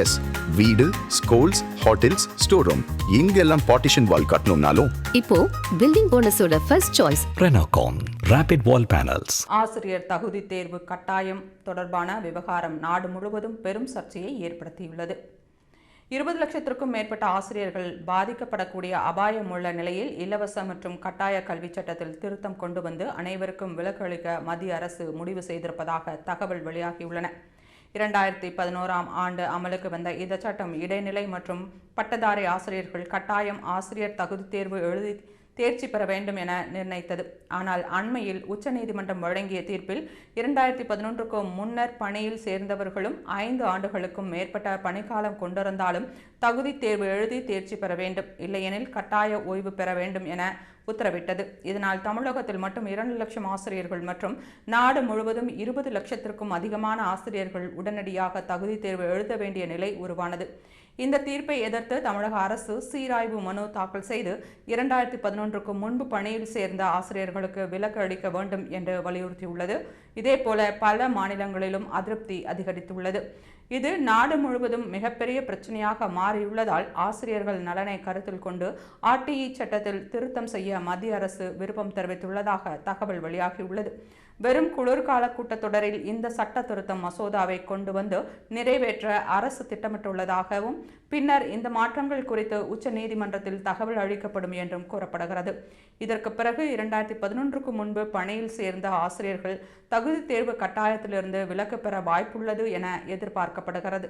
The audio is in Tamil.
எஸ் வீடு ஸ்கூல்ஸ் ஹோட்டல்ஸ் ஸ்டோர் ரூம் இங்கெல்லாம் பார்ட்டிஷன் வால் கட்டணும்னாலும். இப்போ building போனஸோட first choice Renocon Rapid Wall Panels. ஆசிரியர் தகுதி தேர்வு கட்டாயம் தொடர்பான விவகாரம் நாடு முழுவதும் பெரும் சர்ச்சையை ஏற்படுத்தியுள்ளது. இருபது லட்சத்திற்கும் மேற்பட்ட ஆசிரியர்கள் பாதிக்கப்படக்கூடிய அபாயம் உள்ள நிலையில் இலவச மற்றும் கட்டாய கல்வி சட்டத்தில் திருத்தம் கொண்டு வந்து அனைவருக்கும் விலக்கு அளிக்க மத்திய அரசு முடிவு செய்திருப்பதாக தகவல் வெளியாகியுள்ளன. இரண்டாயிரத்தி பதினோராம் ஆண்டு அமலுக்கு வந்த இந்த சட்டம் இடைநிலை மற்றும் பட்டதாரி ஆசிரியர்கள் கட்டாயம் ஆசிரியர் தகுதி தேர்வு எழுதி தேர்ச்சி பெற வேண்டும் என நிர்ணயித்தது. ஆனால் அண்மையில் உச்சநீதிமன்றம் வழங்கிய தீர்ப்பில் இரண்டாயிரத்தி பதினொன்றுக்கு முன்னர் பணியில் சேர்ந்தவர்களும் ஐந்து ஆண்டுகளுக்கும் மேற்பட்ட பணிக்காலம் கொண்டிருந்தாலும் தகுதி தேர்வு எழுதி தேர்ச்சி பெற வேண்டும். இல்லையெனில் கட்டாய ஓய்வு பெற வேண்டும் என உத்தரவிட்டது. இதனால் தமிழகத்தில் மட்டும் இரண்டு லட்சம் ஆசிரியர்கள் மற்றும் நாடு முழுவதும் இருபது லட்சத்திற்கும் அதிகமான ஆசிரியர்கள் உடனடியாக தகுதி தேர்வு எழுத வேண்டிய நிலை உருவானது. இந்த தீர்ப்பை எதிர்த்து தமிழக அரசு சீராய்வு மனு தாக்கல் செய்து இரண்டாயிரத்தி பதினொன்றுக்கு முன்பு பணியில் சேர்ந்த ஆசிரியர்களுக்கு விலக்கு அளிக்க வேண்டும் என்று வலியுறுத்தியுள்ளது. இதேபோல பல மாநிலங்களிலும் அதிருப்தி அதிகரித்துள்ளது. இது நாடு முழுவதும் மிகப்பெரிய பிரச்சனையாக மாறியுள்ளதால் ஆசிரியர்கள் நலனை கருத்தில் கொண்டு ஆர்டிஇ சட்டத்தில் திருத்தம் செய்ய செய்ய மத்திய அரசு விருப்பம் தெரிவித்துள்ளதாக தகவல் வெளியாகியுள்ளது. வெறும் குளிர்கால கூட்டத்தொடரில் இந்த சட்ட திருத்தம் மசோதாவை கொண்டு வந்து நிறைவேற்ற அரசு திட்டமிட்டுள்ளதாகவும் பின்னர் இந்த மாற்றங்கள் குறித்து உச்ச நீதிமன்றத்தில் தகவல் அளிக்கப்படும் என்றும் கூறப்படுகிறது. இதற்கு பிறகு இரண்டாயிரத்தி பதினொன்றுக்கு முன்பு பணியில் சேர்ந்த ஆசிரியர்கள் தகுதி தேர்வு கட்டாயத்திலிருந்து விலக்கு பெற வாய்ப்புள்ளது என எதிர்பார்க்கப்படுகிறது.